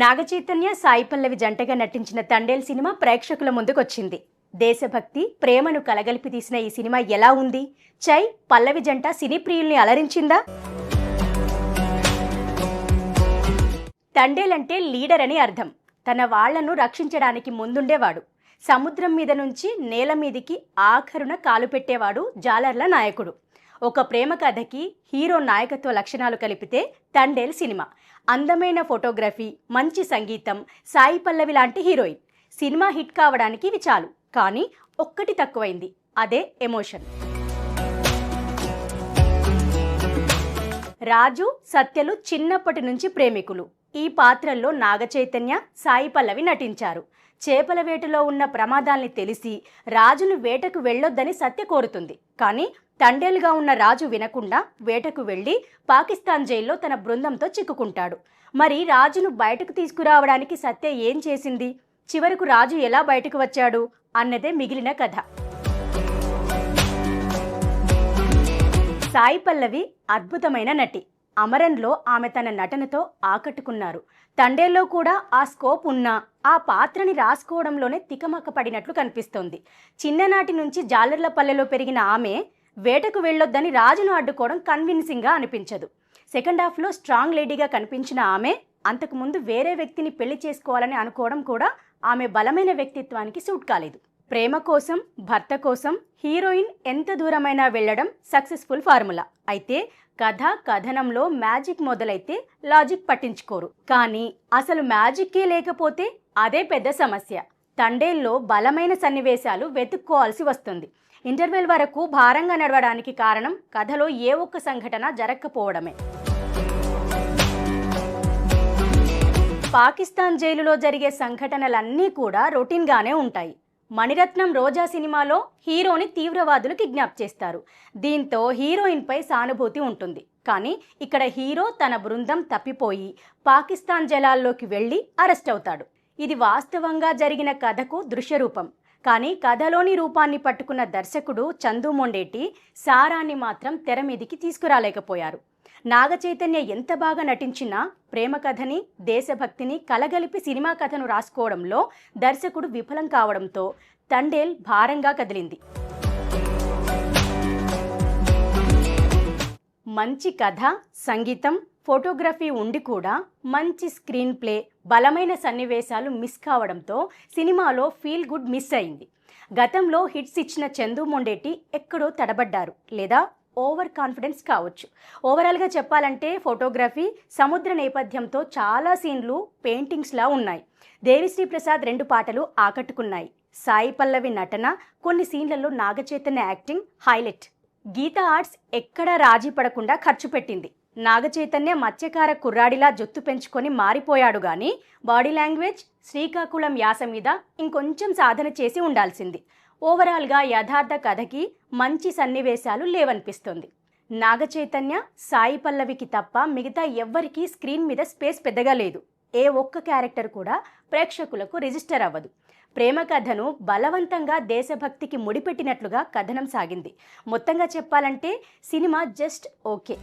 నాగచైతన్య సాయి పల్లవి జంటగా నటించిన తండేల్ సినిమా ప్రేక్షకుల ముందుకొచ్చింది. దేశభక్తి ప్రేమను కలగలిపి తీసిన ఈ సినిమా ఎలా ఉంది? చై పల్లవి జంట సినీ ప్రియుల్ని అలరించిందా? తండేల్ అంటే లీడర్ అని అర్థం. తన వాళ్ళను రక్షించడానికి ముందుండేవాడు. సముద్రం మీద నుంచి నేల మీదికి ఆఖరున కాలు పెట్టేవాడు జాలర్ల నాయకుడు. ఒక ప్రేమ కథకి హీరో నాయకత్వ లక్షణాలు కలిపితే తండేల్ సినిమా. అందమైన ఫోటోగ్రఫీ మంచి సంగీతం సాయి పల్లవి లాంటి హీరోయిన్. సినిమా హిట్ కావడానికి ఇవి చాలు కానీ ఒక్కటి తక్కువైంది అదే ఎమోషన్. రాజు సత్యలు చిన్నప్పటి నుంచి ప్రేమికులు. ఈ పాత్రల్లో నాగచైతన్య సాయి పల్లవి నటించారు. చేపల వేటలో ఉన్న ప్రమాదాల్ని తెలిసి రాజును వేటకు వెళ్ళొద్దని సత్య కోరుతుంది. కానీ తండేలుగా ఉన్న రాజు వినకుండా వేటకు వెళ్ళి పాకిస్తాన్ జైల్లో తన బృందంతో చిక్కుకుంటాడు. మరి రాజును బయటకు తీసుకురావడానికి సత్య ఏం చేసింది? చివరకు రాజు ఎలా బయటకు వచ్చాడు? అన్నదే మిగిలిన కథ. సాయి పల్లవి అద్భుతమైన నటి. అమరన్లో ఆమె తన నటనతో ఆకట్టుకున్నారు. తండేల్లో కూడా ఆ స్కోప్ ఉన్నా ఆ పాత్రని రాసుకోవడంలోనే తికమక పడినట్లు కనిపిస్తోంది. చిన్ననాటి నుంచి జాలర్ల పల్లెలో పెరిగిన ఆమె వేటకు వెళ్ళొద్దని రాజును అడ్డుకోవడం కన్విన్సింగ్గా అనిపించదు. సెకండ్ హాఫ్లో స్ట్రాంగ్ లేడీగా కనిపించిన ఆమె అంతకుముందు వేరే వ్యక్తిని పెళ్ళి చేసుకోవాలని అనుకోవడం కూడా ఆమె బలమైన వ్యక్తిత్వానికి సూట్ కాలేదు. ప్రేమ కోసం భర్త కోసం హీరోయిన్ ఎంత దూరమైనా వెళ్ళడం సక్సెస్ఫుల్ ఫార్ములా. అయితే కథ కథనంలో మ్యాజిక్ మొదలైతే లాజిక్ పట్టించుకోరు. కానీ అసలు మ్యాజిక్కే లేకపోతే అదే పెద్ద సమస్య. తండేల్లో బలమైన సన్నివేశాలు వెతుక్కోవాల్సి వస్తుంది. ఇంటర్వెల్ వరకు భారంగా నడవడానికి కారణం కథలో ఏ ఒక్క సంఘటన జరగకపోవడమే పాకిస్తాన్ జైలులో జరిగే సంఘటనలన్నీ కూడా రొటీన్గానే ఉంటాయి. మణిరత్నం రోజా సినిమాలో హీరోని తీవ్రవాదులు కిడ్నాప్ చేస్తారు. దీంతో హీరోయిన్పై సానుభూతి ఉంటుంది. కానీ ఇక్కడ హీరో తన బృందం తప్పిపోయి పాకిస్తాన్ జలాల్లోకి వెళ్ళి అరెస్ట్ అవుతాడు. ఇది వాస్తవంగా జరిగిన కథకు దృశ్యరూపం. కానీ కథలోని రూపాన్ని పట్టుకున్న దర్శకుడు చందు మొండేటి సారాన్ని మాత్రం తెర మీదికి తీసుకురాలేకపోయారు. నాగ చైతన్య ఎంత బాగా నటించినా ప్రేమ కథని దేశభక్తిని కలగలిపి సినిమా కథను రాసుకోవడంలో దర్శకుడు విఫలం కావడంతో తండేల్ భారంగా కదిలింది. మంచి కథ సంగీతం ఫోటోగ్రఫీ ఉండి కూడా మంచి స్క్రీన్ ప్లే బలమైన సన్నివేశాలు మిస్ కావడంతో సినిమాలో ఫీల్ గుడ్ మిస్ అయింది. గతంలో హిట్స్ ఇచ్చిన చందు మొండేటి ఎక్కడో తడబడ్డారు. లేదా ఓవర్ కాన్ఫిడెన్స్ కావచ్చు. ఓవరాల్గా చెప్పాలంటే ఫోటోగ్రఫీ సముద్ర నేపథ్యంతో చాలా సీన్లు పెయింటింగ్స్లా ఉన్నాయి. దేవిశ్రీ ప్రసాద్ రెండు పాటలు ఆకట్టుకున్నాయి. సాయి పల్లవి నటన కొన్ని సీన్లలో Naga Chaitanya acting highlight Geetha Arts ఎక్కడా రాజీ పడకుండా ఖర్చు పెట్టింది. నాగచైతన్య మత్స్యకార కుర్రాడిలా జొత్తు పెంచుకొని మారిపోయాడు గాని బాడీ లాంగ్వేజ్ శ్రీకాకుళం యాస మీద ఇంకొంచెం సాధన చేసి ఉండాల్సింది. ఓవరాల్గా యథార్థ కథకి మంచి సన్నివేశాలు లేవనిపిస్తుంది. నాగచైతన్య సాయి పల్లవికి తప్ప మిగతా ఎవ్వరికీ స్క్రీన్ మీద స్పేస్ పెద్దగా లేదు. ఏ ఒక్క క్యారెక్టర్ కూడా ప్రేక్షకులకు రిజిస్టర్ అవ్వదు. ప్రేమ కథను బలవంతంగా దేశభక్తికి ముడిపెట్టినట్లుగా కథనం సాగింది. మొత్తంగా చెప్పాలంటే సినిమా జస్ట్ ఓకే.